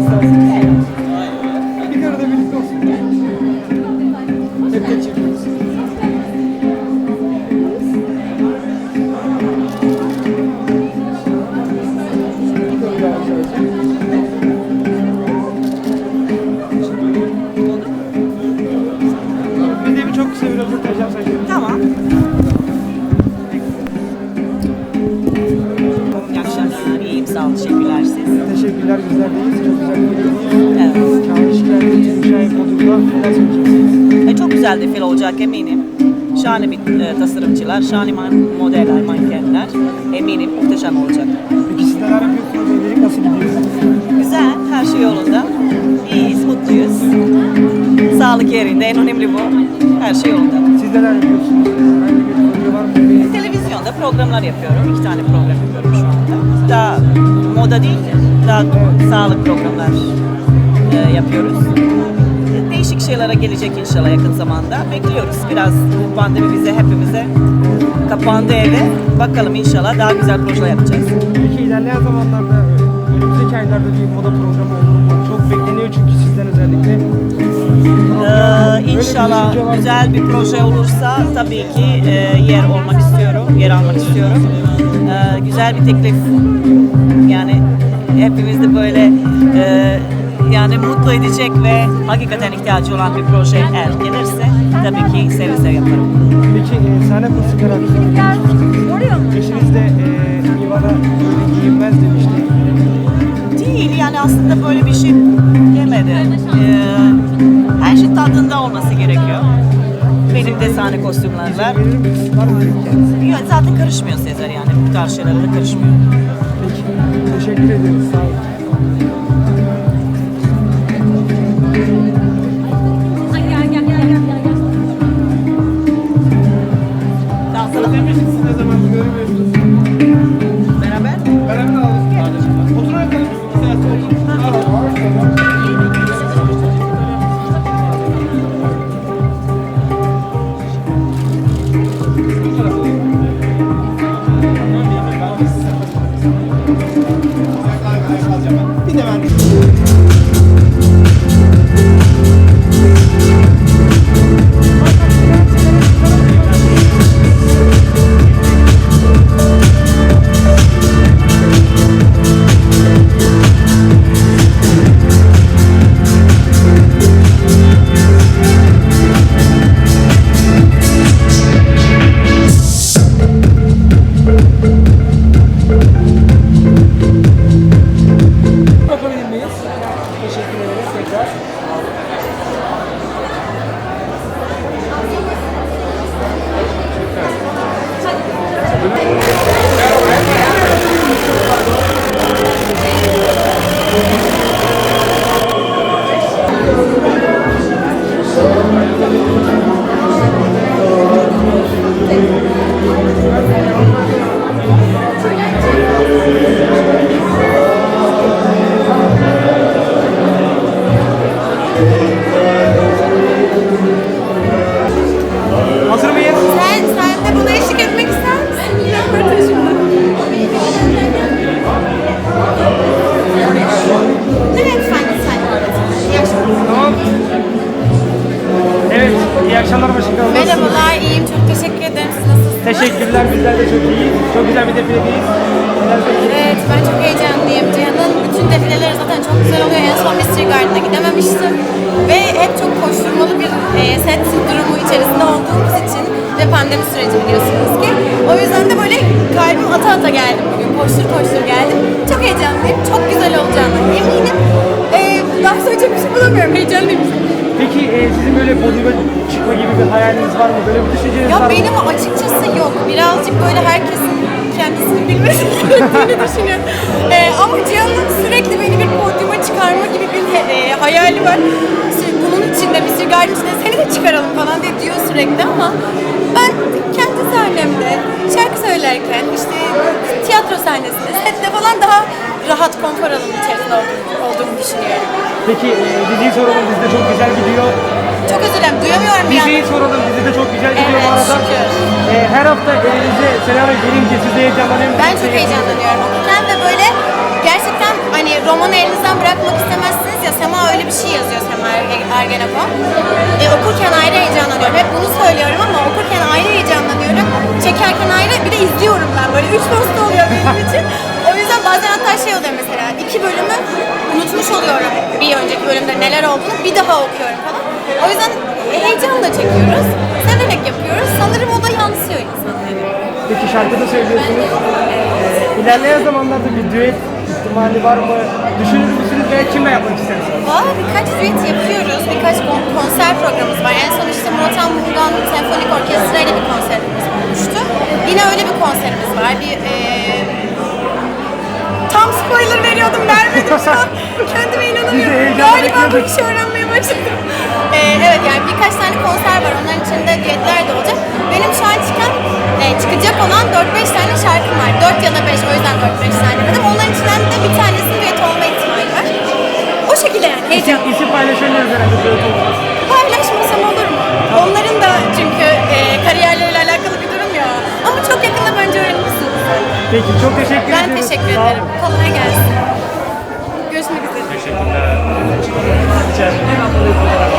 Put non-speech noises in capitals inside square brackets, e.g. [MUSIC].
resource academy. diyeyim. Sağ olun. Teşekkürler siz. Teşekkürler. Bizler deyiz. Çok güzel bir video. Evet. Kendi şikayetlerinizi modunda e, Çok güzel defile olacak eminim. Şahane bir e, tasarımcılar, şahane man- modeller, mankenler. Eminim muhteşem olacak. Peki siz neler yapıyorsunuz? Evlilik nasıl gidiyor? Güzel, her şey yolunda. İyiyiz, mutluyuz. Sağlık yerinde, en önemli bu. Her şey yolunda. Siz neler yapıyorsunuz? Herhangi bir proje var mı? Bir- Televizyonda programlar yapıyorum. İki tane program yapıyorum şu anda. Daha moda değil, daha sağlık programlar e, yapıyoruz. Değişik şeylere gelecek inşallah yakın zamanda. Bekliyoruz. Biraz bu pandemi bize hepimize kapandı eve. Bakalım inşallah daha güzel projeler yapacağız. Peki ilerleyen zamanlarda önümüzdeki aylarda bir moda programı olur mu? Bekleniyor çünkü sizden özellikle. Ee, bir inşallah mı? güzel bir proje olursa tabii ki e, yer olmak istiyorum, yer almak istiyorum. Ee, güzel bir teklif. Yani hepimiz de böyle e, yani mutlu edecek ve hakikaten ihtiyacı olan bir proje eğer gelirse tabii ki seve seve yaparım. Peki e, sahne kursu kararı. Eşiniz de e, Ivana böyle giyinmez demişti. Değil yani aslında böyle bir şey olması gerekiyor. Benim de sahne kostümler var. Verir misiniz? Var mı kendisi? Ya zaten karışmıyor Sezer yani bu tarz şeylere de karışmıyor. Peki. Teşekkür ederiz. Sağ olun. De çok iyiyiz. Çok güzel bir defiledeyiz. Evet, ben çok heyecanlıyım. Cihan'ın bütün defileleri zaten çok güzel oluyor. En son Mystery Garden'a gidememiştim. Ve hep çok koşturmalı bir e, set durumu içerisinde olduğumuz için ve pandemi süreci biliyorsunuz ki. O yüzden de böyle kalbim ata ata geldim bugün. Koştur koştur geldim. Çok heyecanlıyım. Çok güzel olacağını eminim. E, daha söyleyecek bir şey bulamıyorum. Heyecanlıyım. Peki e, sizin böyle podyuma çıkma gibi bir hayaliniz var mı? Böyle bir düşünceniz Ya var mı? benim açıkçası yok. Birazcık böyle herkesin kendisini bilmesi [LAUGHS] gerektiğini düşünüyorum. Ee, ama Cihan'ın sürekli beni bir podyuma çıkarma gibi bir e, hayali var. Sü- Bunun içinde, Mr. Garden içinde seni de çıkaralım falan diye diyor sürekli ama ben kendi sahnemde şarkı söylerken işte tiyatro sahnesinde, sette falan daha rahat konfor alanı içerisinde olduğumu, olduğumu düşünüyorum. Peki e, dizi de çok güzel gidiyor. Çok özür dilerim, duyamıyorum bir Diziyi anda. soralım, dizi de çok güzel gidiyor Evet, bu arada. şükür. E, her hafta elinize senaryo gelince siz de heyecanlanıyor musunuz? Ben çok heyecanlanıyorum okurken ve böyle gerçekten hani romanı elinizden bırakmak istemezsiniz ya Sema öyle bir şey yazıyor Sema Er- Ergenekon. E, okurken ayrı heyecanlanıyorum. Hep bunu söylüyorum ama okurken ayrı heyecanlanıyorum. Çekerken ayrı bir de izliyorum ben böyle üç posta oluyor benim [LAUGHS] için. O yüzden bazen hatta şey oluyor mesela iki bölümü unutmuş oluyorum bir önceki bölümde neler olduğunu bir daha okuyorum falan. O yüzden heyecanla çekiyoruz. Severek yapıyoruz. Sanırım o da yansıyor insanlara. Peki şarkı da söylüyorsunuz. E, ilerleyen zamanlarda bir düet ihtimali var mı? Düşünür müsünüz veya kimle yapmak istersiniz? Valla birkaç düet yapıyoruz. Birkaç kon- konser programımız var. En son işte Motown İstanbul Senfonik Orkestra ile bir konserimiz olmuştu. Yine öyle bir konserimiz var. Bir e, tam spoiler veriyordum vermedim şu an. [LAUGHS] Galiba bu işi öğrenmeye başladım. [LAUGHS] E, evet yani birkaç tane konser var. Onların içinde düetler de olacak. Benim şu an çıkan, e, çıkacak olan 4-5 tane şarkım var. 4 ya da 5 o yüzden 4-5 tane dedim. Onların içinden de bir tanesinin düet olma ihtimali var. O şekilde yani heyecan. İsim paylaşamıyoruz herhalde düet olarak. Paylaşmasam olur mu? Onların da çünkü e, kariyerleriyle alakalı bir durum ya. Ama çok yakında bence öğrenirsiniz. Peki çok teşekkür Ben ediyoruz. teşekkür ederim. Kolay gelsin. gracias.